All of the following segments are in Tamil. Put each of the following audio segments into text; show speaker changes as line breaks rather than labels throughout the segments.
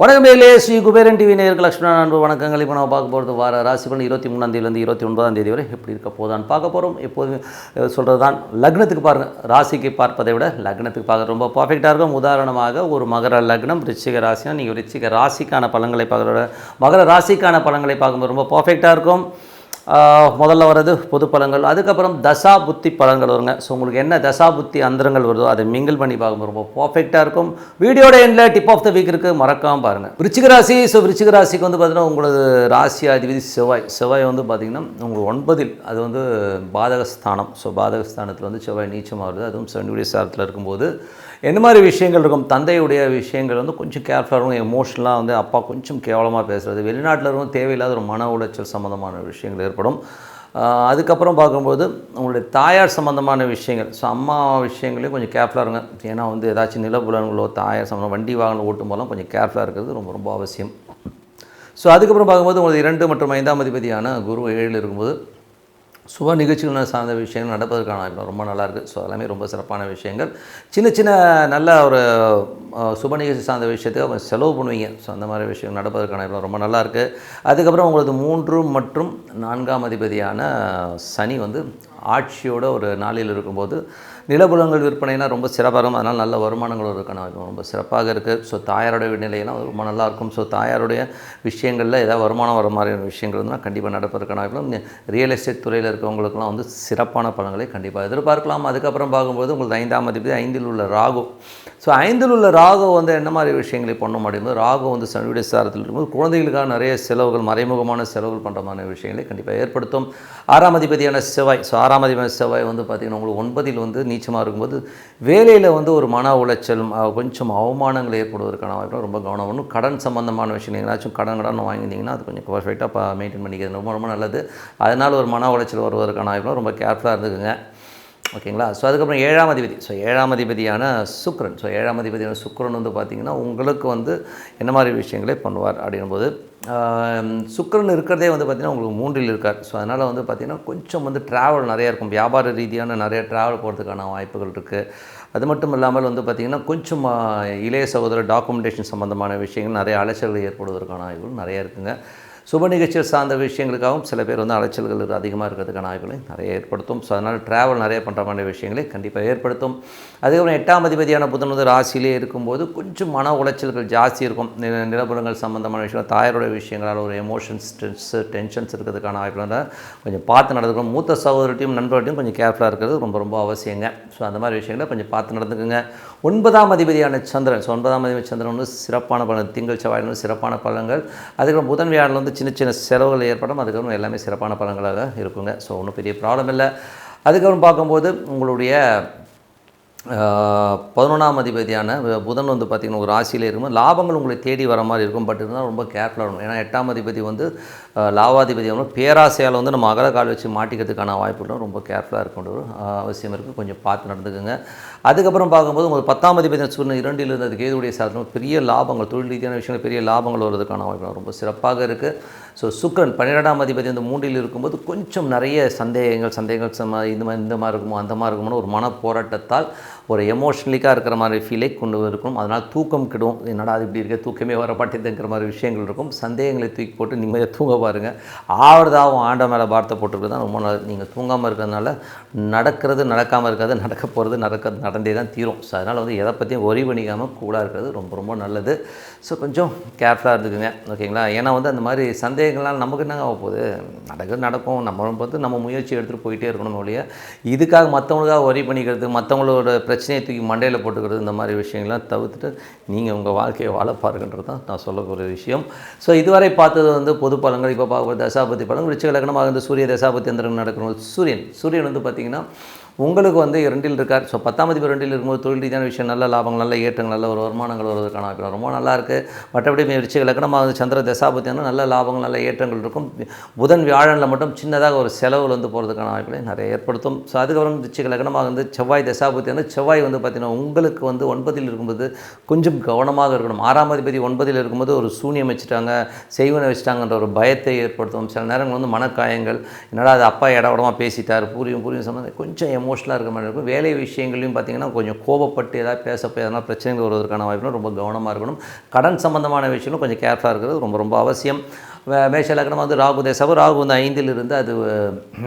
வணக்கம் மேலே ஸ்ரீ குபேரன் டிவி நேருக்கு லக்ஷ்மண அன்பு வணக்கங்கள் இப்போ நம்ம பார்க்க போகிறது வார ராசி பலன் இருபத்தி மூணாந்தேதியிலேருந்து இருபத்தி ஒன்பதாம் தேதி வரை எப்படி இருக்க போதான்னு பார்க்க போகிறோம் எப்போதும் சொல்கிறது தான் லக்னத்துக்கு பாருங்கள் ராசிக்கு பார்ப்பதை விட லக்னத்துக்கு பார்க்க ரொம்ப பர்ஃபெக்டாக இருக்கும். உதாரணமாக ஒரு மகர லக்னம் ரிச்சிக ராசினா நீங்கள் ரிச்சிக ராசிக்கான பலன்களை பார்க்குற விட மகர ராசிக்கான பலன்களை பார்க்கும்போது ரொம்ப பர்ஃபெக்டாக இருக்கும். முதல்ல வர்றது பொது பலன்கள் அதுக்கப்புறம் தசா புத்தி பலன்கள் வருங்க. ஸோ உங்களுக்கு என்ன தசா புத்தி அந்தரங்கள் வருதோ அதை மிங்கிள் பண்ணி பார்க்கும்போது ரொம்ப பர்ஃபெக்டாக இருக்கும். வீடியோட எண்டில் டிப் ஆஃப் த வீக் இருக்குது மறக்காமல் பாருங்கள் விருச்சிக ராசி ஸோ விருச்சிக ராசிக்கு வந்து பார்த்தீங்கன்னா உங்களது ராசி அதிபதி செவ்வாய். செவ்வாய் வந்து பார்த்திங்கன்னா உங்களுக்கு ஒன்பதில் அது வந்து பாதகஸ்தானம். ஸோ பாதகஸ்தானத்தில் வந்து செவ்வாய் நீச்சமாக வருது. அதுவும் சனியுடைய சாரத்தில் இருக்கும்போது என்ன மாதிரி விஷயங்கள் இருக்கும்? தந்தையுடைய விஷயங்கள் வந்து கொஞ்சம் கேர்ஃபுல்லாக இருக்கும். எமோஷனலாக வந்து அப்பா கொஞ்சம் கேவலமாக பேசுகிறது வெளிநாட்டில் இருக்கும் தேவையில்லாத ஒரு மன உளைச்சல் சம்மந்தமான விஷயங்கள் ஏற்படும். அதுக்கப்புறம் பார்க்கும்போது உங்களுடைய தாயார் சம்மந்தமான விஷயங்கள். ஸோ அம்மா விஷயங்களையும் கொஞ்சம் கேர்ஃபுல்லாக இருங்க. ஏன்னா வந்து ஏதாச்சும் நிலப்புலன்களோ தாயார் சம்மந்தம் வண்டி வாகனம் ஓட்டும் போதெல்லாம் கொஞ்சம் கேர்ஃபுல்லாக இருக்கிறது ரொம்ப ரொம்ப அவசியம். ஸோ அதுக்கப்புறம் பார்க்கும்போது உங்களுக்கு இரண்டு மற்றும் ஐந்தாம் அதிபதியான குரு ஏழில் இருக்கும்போது சுப நிகழ்ச்சிகள் சார்ந்த விஷயங்கள் நடப்பதற்கான ரொம்ப நல்லாயிருக்கு. ஸோ எல்லாமே ரொம்ப சிறப்பான விஷயங்கள். சின்ன சின்ன நல்ல ஒரு சுப நிகழ்ச்சி சார்ந்த விஷயத்துக்கு அவங்க செலவு பண்ணுவீங்க. ஸோ அந்த மாதிரி விஷயம் நடப்பதற்கான வாய்ப்பு ரொம்ப நல்லா இருக்குது அதுக்கப்புறம் உங்களது மூன்று மற்றும் நான்காம் அதிபதியான சனி வந்து ஆட்சியோட ஒரு நாளில் இருக்கும்போது நிலபுலங்கள் விற்பனைனா ரொம்ப சிறப்பாக இருக்கும் அதனால் நல்ல வருமானங்கள் இருக்கான ரொம்ப சிறப்பாக இருக்குது ஸோ தாயாருடைய நிலையெல்லாம் ரொம்ப நல்லாயிருக்கும் ஸோ தாயாருடைய விஷயங்களில் ஏதாவது வருமானம் வர மாதிரியான விஷயங்கள் இருந்தால் கண்டிப்பாக நடப்பதற்கான வாய்ப்பு ரியல் எஸ்டேட் துறையில் இருக்கிறவங்களுக்குலாம் வந்து சிறப்பான பலன்களை கண்டிப்பாக எதிர்பார்க்கலாம். அதுக்கப்புறம் பார்க்கும்போது உங்களுக்கு ஐந்தாம் அதிபதி ஐந்தில் உள்ள ராகு. ஸோ ஐந்தில் உள்ள ராகு வந்து என்ன மாதிரி விஷயங்களை பண்ணும் அப்படிங்கும்போது ராகு வந்து சனியுடைய சாரத்தில் இருக்கும்போது குழந்தைகளுக்காக நிறைய செலவுகள் மறைமுகமான செலவுகள் பண்ணுற மாதிரி விஷயங்களை கண்டிப்பாக ஏற்படுத்தும். ஆறாம் அதிபதியான செவ்வாய். ஸோ ஆறாம் அதிபதியான செவ்வாய் வந்து பார்த்திங்கன்னா உங்களுக்கு ஒன்பதில் வந்து நீச்சமாக இருக்கும்போது வேலையில் வந்து ஒரு மன உளைச்சல் கொஞ்சம் அவமானங்கள் ஏற்படுவதற்கான வாய்ப்பு ரொம்ப கவனம் பண்ணும் கடன் சம்பந்தமான விஷயம் ஏதாச்சும் கடன் கடன் வாங்கியிருந்தீங்கன்னா அது கொஞ்சம் பர்ஃபெக்டாக மெயின்டைன் பண்ணிக்கிறது ரொம்ப ரொம்ப நல்லது. அதனால் ஒரு மன உளைச்சல் வருவதற்கான வாய்ப்பு ரொம்ப கேர்ஃபுல்லாக இருந்துக்குங்க. ஓகேங்களா? ஸோ அதுக்கப்புறம் ஏழாம் அதிபதி. ஸோ ஏழாம் அதிபதியான சுக்ரன் ஸோ ஏழாம் அதிபதியான சுக்ரன் வந்து பார்த்திங்கன்னா உங்களுக்கு வந்து என்ன மாதிரி விஷயங்களே பண்ணுவார் அப்படிங்கும்போது சுக்ரன் இருக்கிறதே வந்து பார்த்திங்கன்னா உங்களுக்கு மூன்றில் இருக்கார். ஸோ அதனால் வந்து பார்த்திங்கன்னா கொஞ்சம் வந்து ட்ராவல் நிறையா இருக்கும். வியாபார ரீதியான நிறைய ட்ராவல் போகிறதுக்கான வாய்ப்புகள் இருக்குது அது மட்டும் இல்லாமல் வந்து பார்த்திங்கன்னா கொஞ்சம் இளைய சகோதர டாக்குமெண்டேஷன் சம்மந்தமான விஷயங்கள் நிறைய அலைச்சல்கள் ஏற்படுவதற்கான வாய்ப்புகள் நிறைய இருக்குங்க. சுப நிகழ்ச்சிகள் சார்ந்த விஷயங்களுக்காகவும் சில பேர் வந்து அலைச்சல்கள் அதிகமாக இருக்கிறதுக்கான வாய்ப்புகளை நிறைய ஏற்படுத்தும். ஸோ அதனால் ட்ராவல் நிறைய பண்ணுற மாதிரி விஷயங்களை கண்டிப்பாக ஏற்படுத்தும். அதுக்கப்புறம் எட்டாம் அதிபதியான புதன் வந்து ராசியிலே இருக்கும்போது கொஞ்சம் மன உளைச்சல்கள் ஜாஸ்தி இருக்கும். நிலபுரங்கள் சம்மந்தமான விஷயம் தாயாருடைய விஷயங்களால் ஒரு எமோஷன்ஸ் ஸ்ட்ரெஸ் டென்ஷன்ஸ் இருக்கிறதுக்கான வாய்ப்புகள் கொஞ்சம் பார்த்து நடந்துக்கணும். மூத்த சகோதரட்டையும் நண்பர்கிட்டையும் கொஞ்சம் கேர்ஃபுல்லாக இருக்கிறது ரொம்ப ரொம்ப அவசியங்க. ஸோ அந்த மாதிரி விஷயங்களை கொஞ்சம் பார்த்து நடந்துக்குங்க. ஒன்பதாம் அதிபதியான சந்திரன். ஸோ ஒன்பதாம் அதிபதி சந்திரன் வந்து சிறப்பான பலன் திங்கள் செவ்வாயில் வந்து சிறப்பான பலன்கள். அதுக்கப்புறம் புதன் வியாழன் வந்து சின்ன சின்ன செலவுகள் ஏற்படும். அதுக்கப்புறம் எல்லாமே சிறப்பான பலன்களாக இருக்குங்க. ஸோ ஒன்றும் பெரிய ப்ராப்ளம் இல்லை. அதுக்கப்புறம் பார்க்கும்போது உங்களுடைய பதினொன்றாம் அதிபதியான புதன் வந்து பார்த்திங்கன்னா ஒரு ராசியில் இருக்கும்போது லாபங்கள் உங்களை தேடி வர மாதிரி இருக்கும். பட் இருந்தால் ரொம்ப கேர்ஃபுல்லாக இருக்கும் ஏன்னா எட்டாம் அதிபதி வந்து லாபாதிபதி வந்து பேராசையால் வந்து நம்ம அகல கால் வச்சு மாட்டிக்கிறதுக்கான வாய்ப்புகளும் ரொம்ப கேர்ஃபுல்லாக இருக்க ஒரு அவசியம் இருக்குது கொஞ்சம் பார்த்து நடந்துக்குங்க. அதுக்கப்புறம் பார்க்கும்போது உங்களுக்கு பத்தாம் அதிபதி சூழ்நிலை இரண்டில் இருந்து அது கேதுடைய சாதனம் பெரிய லாபங்கள் தொழில் ரீதியான விஷயங்கள் பெரிய லாபங்கள் வருவதற்கான வாய்ப்பு ரொம்ப சிறப்பாக இருக்குது ஸோ சுக்கரன் பன்னிரெண்டாம் அதிபதி அந்த மூன்றில் இருக்கும்போது கொஞ்சம் நிறைய சந்தேகங்கள் சந்தேகங்கள் இந்த மாதிரி இந்த மாதிரி இருக்குமோ அந்த மாதிரி இருக்குமோ ஒரு மன போராட்டத்தால் ஒரு எமோஷ்னலிக்காக இருக்கிற மாதிரி ஃபீலை கொண்டு இருக்கும் அதனால் தூக்கம் கிடும். என்னடா அது இப்படி இருக்க? தூக்கமே வர மாதிரி விஷயங்கள் இருக்கும். சந்தேகங்களை தூக்கி போட்டு நிம்மதியாக தூங்க பாருங்கள் ஆவறதாகவும் ஆண்ட மேலே பார்த்த போட்டுருக்கு தான் ரொம்ப நல்லது நீங்கள் தூங்காமல் இருக்கிறதுனால நடக்கிறது நடக்காமல் இருக்காது நடக்க போகிறது நடக்கிறது நடந்தே தான் தீரும். ஸோ அதனால் வந்து எதை பற்றியும் ஒரி பண்ணிக்காமல் கூலாக இருக்கிறது ரொம்ப ரொம்ப நல்லது. ஸோ கொஞ்சம் கேர்ஃபுல்லாக இருந்துக்குங்க. ஓகேங்களா? ஏன்னா வந்து அந்த மாதிரி சந்தேகங்கள்லாம் நமக்கு என்னங்க ஆக போகுது? நடக்கிறது நடக்கும். நம்ம வந்து நம்ம முயற்சி எடுத்துகிட்டு போயிட்டே இருக்கணும் ஒழிய இதுக்காக மற்றவங்களுக்காக ஒரி பண்ணிக்கிறது மற்றவங்களோட பிரச்சனை பிரச்சனையை தூக்கி மண்டையில் போட்டுக்கிறது இந்த மாதிரி விஷயங்கள்லாம் தவிர்த்துட்டு நீங்கள் உங்கள் வாழ்க்கையை வாழ பாருங்கன்றது தான் நான் சொல்லக்கூடிய விஷயம். ஸோ இதுவரை பார்த்தது வந்து பொது பலன்கள் இப்போ பார்க்குறது தசாபதி பலன்கள் ரிச்ச லக்னமாக இருந்து சூரிய தசாபதி எந்திரங்கள் நடக்கணும். சூரியன் சூரியன் வந்து பார்த்திங்கன்னா உங்களுக்கு வந்து இரண்டில் இருக்கார். ஸோ பத்தாம் மதிப்பு ரெண்டில் இருக்கும்போது தொழில் ரீதியான விஷயம் நல்ல லாபங்கள் நல்ல ஏற்றங்கள் நல்ல ஒரு வருமானங்கள் வருவதற்கான வாய்ப்பு ரொம்ப நல்லா இருக்குது மற்றபடி விருச்சிக லக்னமாக வந்து சந்திர தசாபத்தியான நல்ல லாபங்கள் நல்ல ஏற்றங்கள் இருக்கும். புதன் வியாழனில் மட்டும் சின்னதாக ஒரு செலவில் வந்து போகிறதுக்கான வாய்ப்புகளை நிறைய ஏற்படுத்தும். ஸோ அதுக்கப்புறம் விருச்சிக லக்னமாக வந்து செவ்வாய் தசாபத்தியான வந்து செவ்வாய் வந்து பார்த்திங்கன்னா உங்களுக்கு வந்து ஒன்பதில் இருக்கும்போது கொஞ்சம் கவனமாக இருக்கணும். ஆறாம் அதிபதி ஒன்பதில் இருக்கும்போது ஒரு சூனியம் வச்சுட்டாங்க செய்வனை வச்சுட்டாங்கன்ற ஒரு பயத்தை ஏற்படுத்தும். சில நேரங்கள் வந்து மனக்காயங்கள் என்னடா அது அப்பா இட உடமா பேசிட்டார் பூரியும் பூரியும் சம்மந்தம் கொஞ்சம் எமோஷனலாக இருக்க மாதிரி இருக்கும். வேலை விஷயங்களையும் பார்த்தீங்கன்னா கொஞ்சம் கோபப்பட்டு ஏதாவது பேசப்போ எதனா பிரச்சனைகள் வருவதற்கான வாய்ப்புனா ரொம்ப கவனமாக இருக்கணும். கடன் சம்பந்தமான விஷயங்களும் கொஞ்சம் கேர்ஃபுல்லாக இருக்கிறது ரொம்ப ரொம்ப அவசியம். மேஷ லக்னம் வந்து ராகு தேசாவும் ராகு வந்து ஐந்தில் இருந்து அது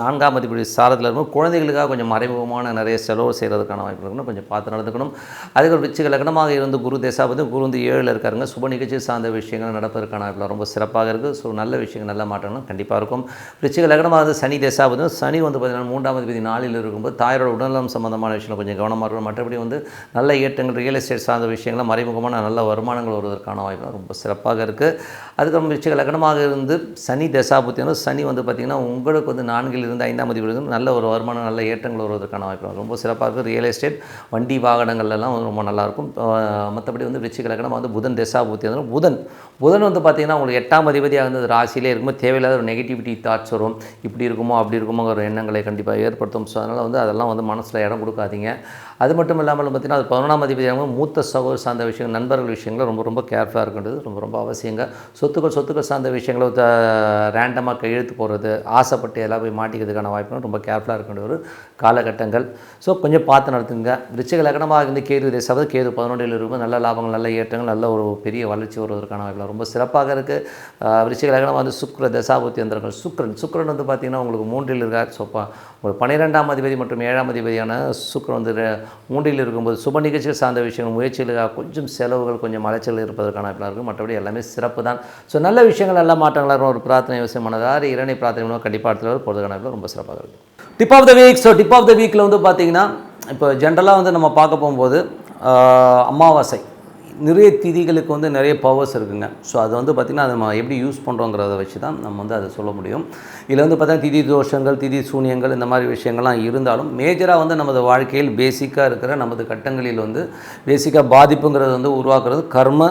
நான்காம் அதிபதி சாரத்தில் இருக்கும். குழந்தைகளுக்காக கொஞ்சம் மறைமுகமான நிறைய செலவு செய்கிறதுக்கான வாய்ப்பு இருக்கணும் கொஞ்சம் பார்த்து நடந்துக்கணும். அதுக்கு விச்சிக லக்னமாக இருந்து குரு தேசாபதி குரு வந்து ஏழில் இருக்காருங்க. சுப நிகழ்ச்சி சார்ந்த விஷயங்கள் நடப்பதற்கான வாய்ப்பு ரொம்ப சிறப்பாக இருக்குது ஸோ நல்ல விஷயங்கள் நல்ல மாற்றங்களும் கண்டிப்பாக இருக்கும். விச்சிக லக்னமாக வந்து சனி தேசாபதி சனி வந்து பார்த்திங்கன்னா மூன்றாம் அதிபதி நாளில் இருக்கும்போது தாயரோட உடல்நலம் சம்பந்தமான விஷயங்கள் கொஞ்சம் கவனமாக இருக்கணும். மற்றபடி வந்து நல்ல ஏற்றங்கள் ரியல் எஸ்டேட் சார்ந்த விஷயங்கள் மறைமுகமான நல்ல வருமானங்கள் வருவதற்கான வாய்ப்பு ரொம்ப சிறப்பாக இருக்குது அதுக்கப்புறம் விச்சிக லக்னமாக இருந்து சனி தசாபுத்தினா சனி வந்து பார்த்திங்கன்னா உங்களுக்கு வந்து நான்கில் இருந்து ஐந்தாம் அதிபதி நல்ல ஒரு வருமானம் நல்ல ஏற்றங்கள் வருவதற்கான வாய்ப்பு ரொம்ப சிறப்பாக இருக்குது ரியல் எஸ்டேட் வண்டி வாகனங்கள்லாம் வந்து ரொம்ப நல்லாயிருக்கும் மற்றபடி வந்து விருச்சிக லக்னம் வந்து புதன் தசாபுத்தி வந்து புதன். புதன் வந்து பார்த்திங்கன்னா உங்களுக்கு எட்டாம் அதிபதியாக இருந்தது. ராசியிலே இருக்கும்போது தேவையில்லாத ஒரு நெகட்டிவிட்டி தாட்ஸ் வரும். இப்படி இருக்குமோ அப்படி இருக்குமோங்கிற எண்ணங்களை கண்டிப்பாக ஏற்படுத்தும். ஸோ அதனால் வந்து அதெல்லாம் வந்து மனசில் இடம் கொடுக்காதீங்க. அது மட்டும் இல்லாமல் பார்த்திங்கன்னா அது பதினொன்றாம் அதிபதியாக மூத்த சகோதர சார்ந்த விஷயங்கள் நண்பர்கள் விஷயங்கள் ரொம்ப ரொம்ப கேர்ஃபுல்லாக இருக்கின்றது ரொம்ப ரொம்ப அவசியங்க. சொத்துக்கள் சொத்துக்கள் சார்ந்த விஷயங்களை ரேண்டமாக கையெழுத்து போகிறது ஆசைப்பட்டு எல்லாம் போய் மாட்டிக்கிறதுக்கான வாய்ப்புகள் ரொம்ப கேர்ஃபுல்லாக இருக்கின்ற ஒரு காலகட்டங்கள். ஸோ கொஞ்சம் பார்த்து நடத்துங்க. விருச்சிக லக்னமாக இருந்து கேது தேசாவது கேது பதினொன்றில் இருக்கும். நல்ல லாபங்கள் நல்ல ஏற்றங்கள் நல்ல ஒரு பெரிய வளர்ச்சி வருவதற்கான வாய்ப்புகள் ரொம்ப சிறப்பாக இருக்குது விருச்சிக லக்னமாக வந்து சுக்ர தசாபூர்த்தி வந்திருக்கும் சுக்ரன் சுக்ரன் வந்து பார்த்திங்கன்னா உங்களுக்கு மூன்றில் இருக்கார். ஸோ ஒரு பன்னிரெண்டாம் அதிபதி மற்றும் ஏழாம் அதிபதியான சுக்ரன் வந்து மூன்றில் இருக்கும்போது சுப நிகழ்ச்சிகள் சார்ந்த விஷயங்கள் முயற்சிகளுக்காக கொஞ்சம் செலவுகள் கொஞ்சம் அலைச்சல் இருப்பதற்கான வாய்ப்புகள் இருக்கும் மற்றபடி எல்லாமே சிறப்பு தான். ஸோ நல்ல விஷயங்கள் நல்ல மாற்றங்களாக இருக்கும். ஒரு பிரார்த்தனை விஷயம் இரணை பிரார்த்தனை கண்டிப்பாக அடுத்த போகிறதுக்கான ரொம்ப சிறப்பாக இருக்கும் tip of the week so tip of the வீக்கில் வந்து பார்த்திங்கன்னா இப்போ ஜென்ரலாக வந்து நம்ம பார்க்க போகும்போது அமாவாசை. நிறைய திதிகளுக்கு வந்து நிறைய பவர்ஸ் இருக்குங்க. ஸோ அது வந்து பார்த்திங்கன்னா அதை நம்ம எப்படி யூஸ் பண்ணுறோங்கிறத வச்சு தான் நம்ம வந்து அதை சொல்ல முடியும். இதில் வந்து பார்த்திங்கன்னா திதி தோஷங்கள் திதி சூனியங்கள் இந்த மாதிரி விஷயங்கள்லாம் இருந்தாலும் மேஜராக வந்து நமது வாழ்க்கையில் பேசிக்காக இருக்கிற நமது கட்டங்களில் வந்து பேசிக்காக பாதிப்புங்கிறது வந்து உருவாக்குறது கர்ம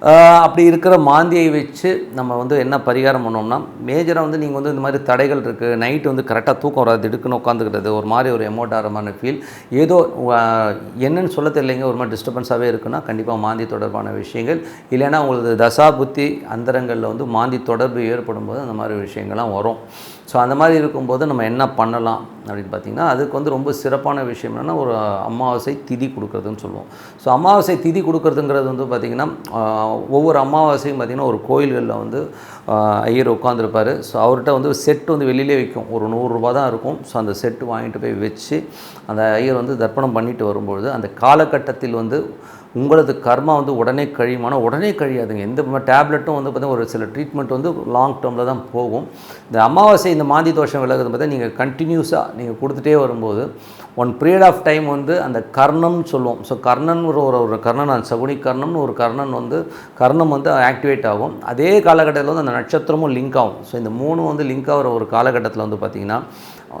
அப்படி இருக்கிற மாந்தியை வச்சு நம்ம வந்து என்ன பரிகாரம் பண்ணோம்னா மேஜராக வந்து நீங்கள் வந்து இந்த மாதிரி தடைகள் இருக்குது நைட்டு வந்து கரெக்டாக தூக்கம் வராது திடுக்குன்னு உட்காந்துக்கிறது ஒரு மாதிரி ஒரு எமோட்டாரமான ஃபீல் ஏதோ என்னன்னு சொல்ல தெரியலைங்க ஒரு மாதிரி டிஸ்டர்பன்ஸாகவே இருக்குன்னா கண்டிப்பாக மாந்தி தொடர்பான விஷயங்கள். இல்லைன்னா உங்களுக்கு தசா புத்தி அந்தரங்களில் வந்து மாந்தி தொடர்பு ஏற்படும் போது அந்த மாதிரி விஷயங்கள்லாம் வரும். ஸோ அந்த மாதிரி இருக்கும்போது நம்ம என்ன பண்ணலாம் அப்படின்னு பார்த்திங்கன்னா அதுக்கு வந்து ரொம்ப சிறப்பான விஷயம் என்னென்னா ஒரு அமாவாசை திதி கொடுக்குறதுன்னு சொல்லுவோம். ஸோ அமாவாசை திதி கொடுக்குறதுங்கிறது வந்து பார்த்திங்கன்னா ஒவ்வொரு அமாவாசையும் பார்த்திங்கன்னா ஒரு கோயில்களில் வந்து ஐயர் உட்காந்துருப்பார் ஸோ அவர்கிட்ட வந்து செட்டு வந்து வெளியிலே விற்கும் ஒரு நூறுரூபா தான் இருக்கும். ஸோ அந்த செட்டு வாங்கிட்டு போய் வச்சு அந்த ஐயர் வந்து தர்ப்பணம் பண்ணிட்டு வரும்பொழுது அந்த காலகட்டத்தில் வந்து உங்களது கர்மா வந்து உடனே கழியுமானா உடனே கழியாதுங்க. எந்த டேப்லெட்டும் வந்து பார்த்தீங்கன்னா ஒரு சில ட்ரீட்மெண்ட் வந்து லாங் டேர்மில் தான் போகும். இந்த அமாவாசை இந்த மாந்தி தோஷம் விலகுது பார்த்தா நீங்கள் கண்டினியூஸாக நீங்கள் கொடுத்துட்டே வரும்போது ஒன் பீரியட் ஆஃப் டைம் வந்து அந்த கர்ணம்னு சொல்லுவோம். ஸோ கர்ணன் ஒரு ஒரு ஒரு கர்ணன் அந்த சகுனி கர்ணம்னு ஒரு கர்ணன் வந்து கர்ணம் வந்து ஆக்டிவேட் ஆகும். அதே காலகட்டத்தில் வந்து அந்த நட்சத்திரமும் லிங்க் ஆகும். ஸோ இந்த மூணும் வந்து லிங்க் ஆகிற ஒரு காலகட்டத்தில் வந்து பார்த்திங்கன்னா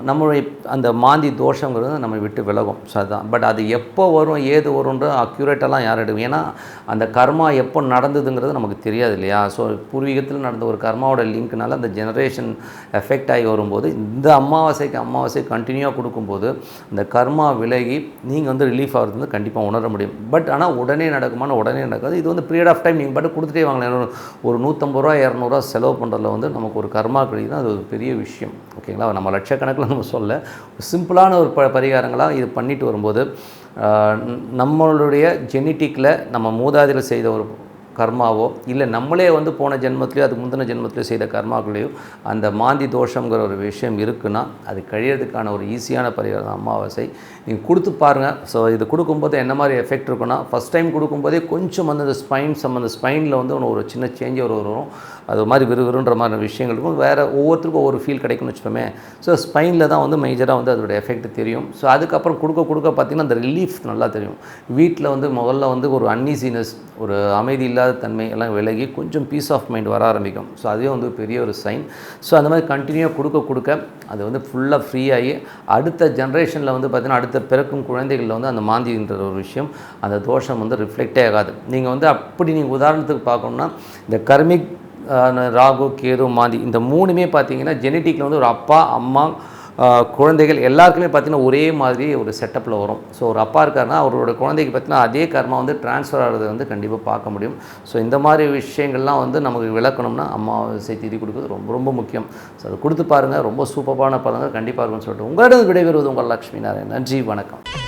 நம்மளுடைய அந்த மாந்தி தோஷங்கிறது நம்ம விட்டு விலகும். ஸோ அதுதான் பட் அது எப்போ வரும் ஏது வரும்ன்ற அக்யூரேட்டெல்லாம் யார் எடுக்கும் ஏன்னா அந்த கர்மா எப்போ நடந்ததுங்கிறது நமக்கு தெரியாது இல்லையா? ஸோ பூர்வீகத்தில் நடந்த ஒரு கர்மாவோட லிங்க்னால அந்த ஜெனரேஷன் எஃபெக்ட் ஆகி வரும்போது இந்த அமாவாசைக்கு அமாவாசை கண்டினியூவாக கொடுக்கும்போது அந்த கர்மா விலகி நீங்கள் வந்து ரிலீஃப் ஆகிறது வந்து கண்டிப்பாக உணர முடியும். பட் ஆனால் உடனே நடக்குமான உடனே நடக்காது. இது வந்து பீரியட் ஆஃப் டைம் நீங்கள் பாட்டு கொடுத்துட்டே வாங்கலாம் ஒரு நூற்றம்பது ரூபா இரநூறுவா செலவு பண்ணுறதுல வந்து நமக்கு ஒரு கர்மா கிடைக்குது அது ஒரு பெரிய விஷயம். ஓகேங்களா நம்ம லட்சக்கணக்கில் நம்ம சொல்ல சிம்பிளான ஒரு ப பரிகாரங்களாக இது பண்ணிட்டு வரும்போது நம்மளுடைய ஜெனட்டிக்கில் நம்ம மூதாதையில் செய்த ஒரு கர்மாவோ இல்லை நம்மளே வந்து போன ஜென்மத்திலையோ அது முந்தின ஜென்மத்திலையோ செய்த கர்மாக்களையோ அந்த மாந்தி தோஷங்கிற ஒரு விஷயம் இருக்குன்னா அது கழியறதுக்கான ஒரு ஈஸியான பரிகாரம் தான் அமாவாசை. நீங்கள் கொடுத்து பாருங்கள் ஸோ இது கொடுக்கும்போது என்ன மாதிரி எஃபெக்ட் இருக்குன்னா ஃபஸ்ட் டைம் கொடுக்கும்போதே கொஞ்சம் வந்து அந்த ஸ்பைன் சம்மந்த ஸ்பைனில் வந்து ஒரு சின்ன சேஞ்ச் ஒரு வரும். அது மாதிரி விறுவிறுன்ற மாதிரி விஷயங்களுக்கும் வேறு ஒவ்வொருத்தருக்கும் ஒவ்வொரு ஃபீல் கிடைக்கும்னு வச்சுப்போமே ஸோ ஸ்பைனில் தான் வந்து மேஜராக வந்து அதோடய எஃபெக்ட் தெரியும். ஸோ அதுக்கப்புறம் கொடுக்க கொடுக்க பார்த்திங்கன்னா அந்த ரிலீஃப் நல்லா தெரியும். வீட்டில் வந்து முதல்ல வந்து ஒரு அன்னீசினஸ் ஒரு அமைதி இல்லாத தன்மை எல்லாம் விலகி கொஞ்சம் பீஸ் ஆஃப் மைண்ட் வர ஆரம்பிக்கும். ஸோ அதுவே வந்து பெரிய ஒரு சைன் ஸோ அந்த மாதிரி கண்டினியூவாக கொடுக்க கொடுக்க அது வந்து ஃபுல்லாக ஃப்ரீ ஆகி அடுத்த ஜென்ரேஷனில் வந்து பார்த்திங்கன்னா அடுத்த பிறக்கும் குழந்தைகளில் வந்து அந்த மாந்தின்ற ஒரு விஷயம் அந்த தோஷம் வந்து ரிஃப்ளெக்டே ஆகாது. நீங்கள் வந்து அப்படி நீங்கள் உதாரணத்துக்கு பார்க்கணும்னா இந்த கர்மிக் ராகு கேது மாந்தி. இந்த மூணுமே பார்த்தீங்கன்னா ஜெனட்டிக்கில் வந்து ஒரு அப்பா அம்மா குழந்தைகள் எல்லாருக்குமே பார்த்தீங்கன்னா ஒரே மாதிரி ஒரு செட்டப்பில் வரும். ஸோ ஒரு அப்பா இருக்காருன்னா அவரோட குழந்தைக்கு பார்த்தீங்கன்னா அதே கர்மா வந்து ட்ரான்ஸ்ஃபர் ஆகிறது வந்து கண்டிப்பாக பார்க்க முடியும். ஸோ இந்த மாதிரி விஷயங்கள்லாம் வந்து நமக்கு விளக்கணும்னா அமாவாசை திதி கொடுக்குறது ரொம்ப ரொம்ப முக்கியம். ஸோ அதை கொடுத்து பாருங்கள் ரொம்ப சூப்பரான பலங்கள் கண்டிப்பாக இருக்கும்னு சொல்லிட்டு உங்களிடம் விடைபெறுவது உங்கள் லக்ஷ்மி நாராயண் நன்றி வணக்கம்.